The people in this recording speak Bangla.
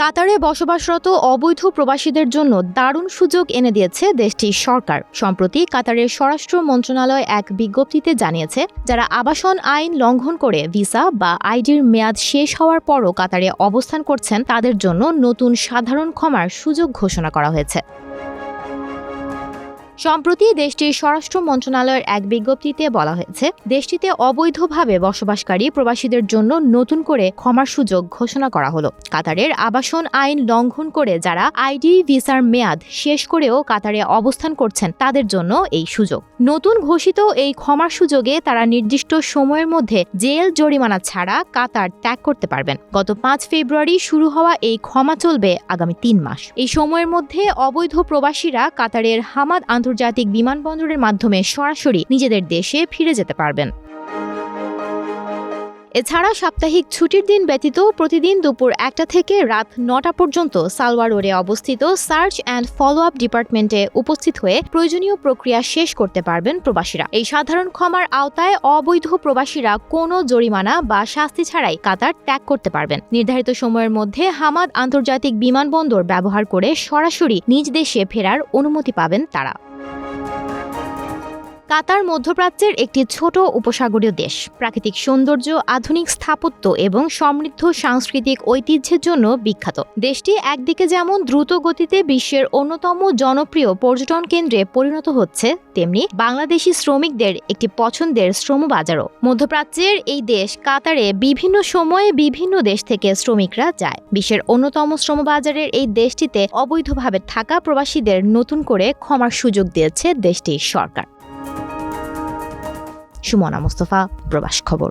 কাতারে বসবাসরত অবৈধ প্রবাসীদের জন্য দারুণ সুযোগ এনে দিয়েছে দেশটির সরকার। সম্প্রতি কাতারের স্বরাষ্ট্র মন্ত্রণালয় এক বিজ্ঞপ্তিতে জানিয়েছে, যারা আবাসন আইন লঙ্ঘন করে ভিসা বা আইডির মেয়াদ শেষ হওয়ার পরও কাতারে অবস্থান করছেন, তাদের জন্য নতুন সাধারণ ক্ষমার সুযোগ ঘোষণা করা হয়েছে। সম্প্রতি দেশটির স্বরাষ্ট্র মন্ত্রণালয়ের এক বিজ্ঞপ্তিতে বলা হয়েছে, দেশটিতে অবৈধভাবে বসবাসকারী প্রবাসীদের জন্য নতুন করে ক্ষমার সুযোগ ঘোষণা করা হলো। কাতারের আবাসন আইন লঙ্ঘন করে যারা আইডি ভিসার মেয়াদ শেষ করেও কাতারে অবস্থান করছেন, তাদের জন্য এই সুযোগ। নতুন ঘোষিত এই ক্ষমার সুযোগে তারা নির্দিষ্ট সময়ের মধ্যে জেল জরিমানা ছাড়া কাতার ত্যাগ করতে পারবেন। গত পাঁচ ফেব্রুয়ারি শুরু হওয়া এই ক্ষমা চলবে আগামী তিন মাস। এই সময়ের মধ্যে অবৈধ প্রবাসীরা কাতারের হামাদ আন্তর্জাতিক বিমানবন্দরের মাধ্যমে সরাসরি নিজেদের দেশে ফিরে যেতে পারবেন। এছাড়া সাপ্তাহিক ছুটির দিন ব্যতীত প্রতিদিন দুপুর একটা থেকে রাত নটা পর্যন্ত সালওয়ার রোডে অবস্থিত সার্চ অ্যান্ড ফলো আপ ডিপার্টমেন্টে উপস্থিত হয়ে প্রয়োজনীয় প্রক্রিয়া শেষ করতে পারবেন প্রবাসীরা। এই সাধারণ ক্ষমার আওতায় অবৈধ প্রবাসীরা কোনো জরিমানা বা শাস্তি ছাড়াই কাতার ত্যাগ করতে পারবেন। নির্ধারিত সময়ের মধ্যে হামাদ আন্তর্জাতিক বিমানবন্দর ব্যবহার করে সরাসরি নিজ দেশে ফেরার অনুমতি পাবেন তারা। কাতার মধ্যপ্রাচ্যের একটি ছোট উপসাগরীয় দেশ। প্রাকৃতিক সৌন্দর্য, আধুনিক স্থাপত্য এবং সমৃদ্ধ সাংস্কৃতিক ঐতিহ্যের জন্য বিখ্যাত। দেশটি একদিকে যেমন দ্রুত গতিতে বিশ্বের অন্যতম জনপ্রিয় পর্যটন কেন্দ্রে পরিণত হচ্ছে, তেমনি বাংলাদেশি শ্রমিকদের একটি পছন্দের শ্রমবাজারও। মধ্যপ্রাচ্যের এই দেশ কাতারে বিভিন্ন সময়ে বিভিন্ন দেশ থেকে শ্রমিকরা যায়। বিশ্বের অন্যতম শ্রমবাজারের এই দেশটিতে অবৈধভাবে থাকা প্রবাসীদের নতুন করে ক্ষমার সুযোগ দিয়েছে দেশটির সরকার। সুমনা মোস্তফা প্রবাস খবর।